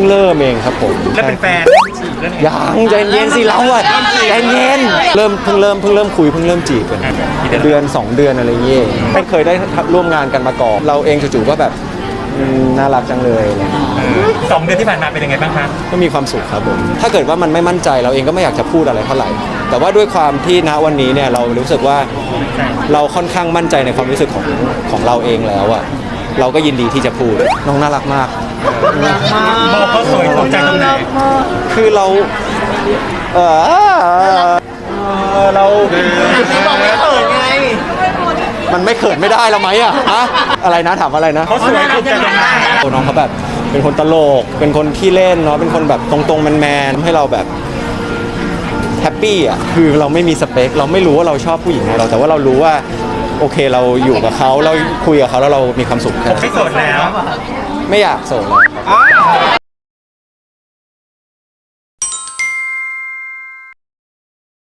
งเริ่มเองครับผมแล้วเป็นแฟนจีบแล้วเนี่ยยังใจเย็นสิเราอะใจเย็นเริ่มเพิ่งเริ่มเพิ่งเริ่มคุยเพิ่งเริ่มจีบกันกี่เดือนเดือน 2 เดือนอะไรเงี้ยไม่เคยได้ร่วมงานกันมาก่อนเราเองจู่ๆก็แบบอืมน่ารักจังเลยอะไรเงี้ยเออสองเดือนที่ผ่านมาเป็นยังไงบ้างคะก็มีความสุขครับผมถ้าเกิดว่ามันไม่มั่นใจเราเองก็ไม่อยากจะพูดอะไรเท่าไหร่ แต่ว่าด้วยความที่ณวันนี้เนี่ยเรารู้สึกว่าเราค่อนข้างมั่นใจในความรู้สึกของของเราเองแล้วอะเราก็ยินดีที่จะพูดน้องน่ารักมาก บอกเขาสวยถูกใจตรงไหนคือเรา เออเออเราบอกไม่เปิดไง มันไม่เขินไม่ได้แล้วไหมอะฮะอะไรนะถามอะไรนะ เขาสวยถูกใจตรงไหนน้องเขาแบบเป็นคนตลก เป็นคนขี้เล่นเนาะ เป็นคนแบบตรงๆแมนๆให้เราแบบแฮปปี้อะ คือเราไม่มีสเปค เราไม่รู้ว่าเราชอบผู้หญิงอะไรเรา แต่ว่าเรารู้ว่า โอเคเราอยู่กับเขาเราคุยกับเขาแล้วเรามีความสุขแค่ผมนั้น ไม่โสดแล้ว ไม่อยากส่งแล้วครับ